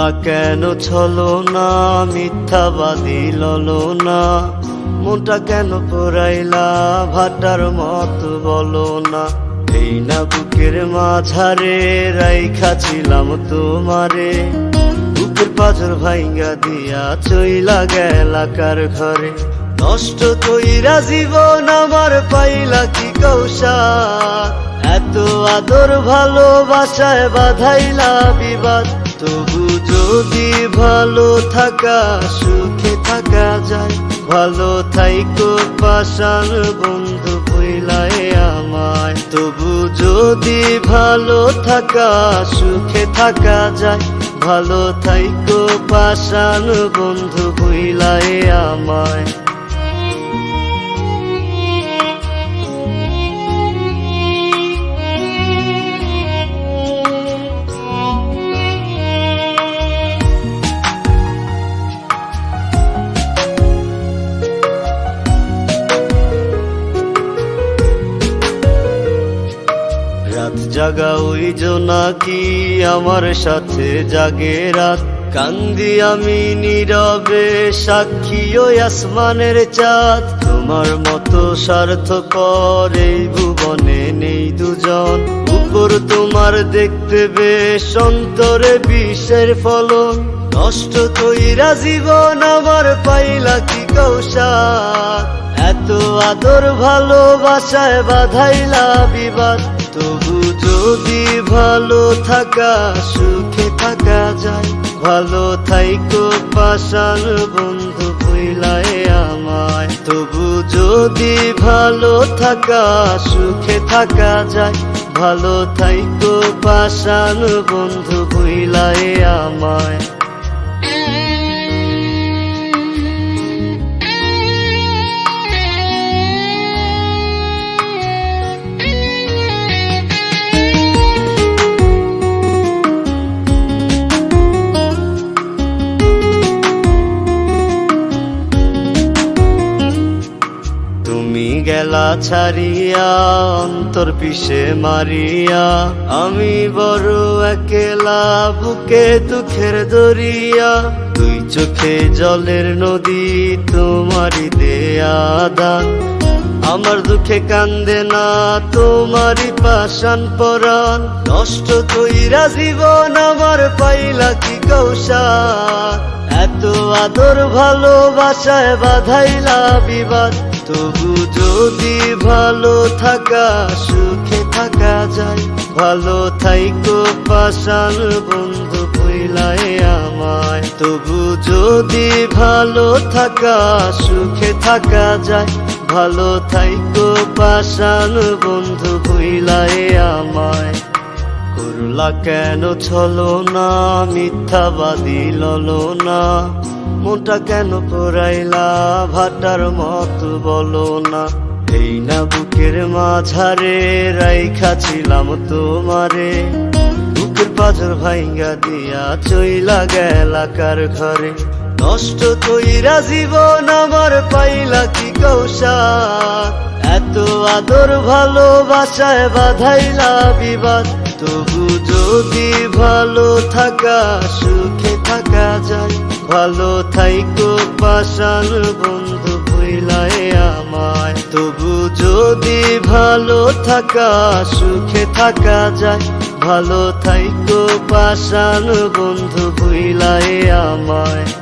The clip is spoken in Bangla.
করলা কেন ছলো না? মিথ্যাবাদী ললো না? মনটা কেন পড়াইলা? ভাটার মত বলো না। এই না বুকের মাঝারে রাইখা ছিলাম তোমারে। বুকের পাজর ভাইঙ্গা দিয়া চইলা গেলা কার ঘরে। নষ্ট কইরা জীবন আমার পাইলা কি কৌশা? এত আদর ভালোবাসায় বাধাইলা বিবাদ। তবু যদি ভালো থাকা, সুখে থাকা যায়। ভালো থাইকো পাশান বন্ধু কইলায় আমায়। তবু যদি ভালো থাকা, সুখে থাকা যায়। ভালো থাইকো পাশান বন্ধু কইলায় আমায়। রাত জাগা ওই নাকি আমার সাথে জাগে রাত। কান্দি আমি নীরবে সাক্ষী ওই আসমানের চাঁদ। তোমার মতো স্বার্থপর এই ভুবনে নেই দুজন। উপর তোমার দেখতে বেশ অন্তরে বিষের ফলন। নষ্ট কইরা জীবন আমার পাইলা কি কৌশা এত আদর ভালোবাসায় বাধাইলা বিবাদ। তবু যদি ভালো থাকা, সুখে থাকা যায়। ভালো থাইকো পাশান বন্ধু কইলায় আমায়। তবু যদি ভালো থাকা, সুখে থাকা যায়। ভালো থাইকো পাশান বন্ধু কইলায় আমায়। গেলা ছাড়িয়া, অন্তর পিছে মারিয়া, আমি বড় একেলা বুকে দুঃখের দরিয়া, দুই চোখে জলের নদী তোমারি দেয়া দান আমার দুঃখে কান্দে না, তোমারই পাশান পরাণ। নষ্ট কইরা জীবন আমার পাইলা কি কৌশা এত আদর ভালোবাসায় বাধাইলা বিবাদ। তবু যদি ভালো থাকা, সুখে থাকা যায়। ভালো থাইকো পাশান বন্ধু কইলায় আমায়। তবু যদি ভালো থাকা, সুখে থাকা যায়। ভালো থাইকো পাশান বন্ধু কইলায় আমায়। করলা কেন ছলো না? মিথ্যাবাদী ললো না? মোটা কেন পড়াইলা? ভাটার মত বলো না। এই না বুকের মাঝারে রাইখা ছিলাম তোমারে। বুকের পাজর ভাইঙ্গা দিয়া চইলা গেলা কার ঘরে? নষ্ট কইরা জীবন আমার পাইলা কি কৌশা এত আদর ভালোবাসায় বাধাইলা বিবাদ। তবু যদি ভালো থাকা, সুখে থাকা যায়। ভালো থাইকো পাশান বন্ধু কইলায় আমায়। তবু যদি ভালো থাকা, সুখে থাকা যায়। ভালো থাইকো পাশান বন্ধু কইলায় আমায়।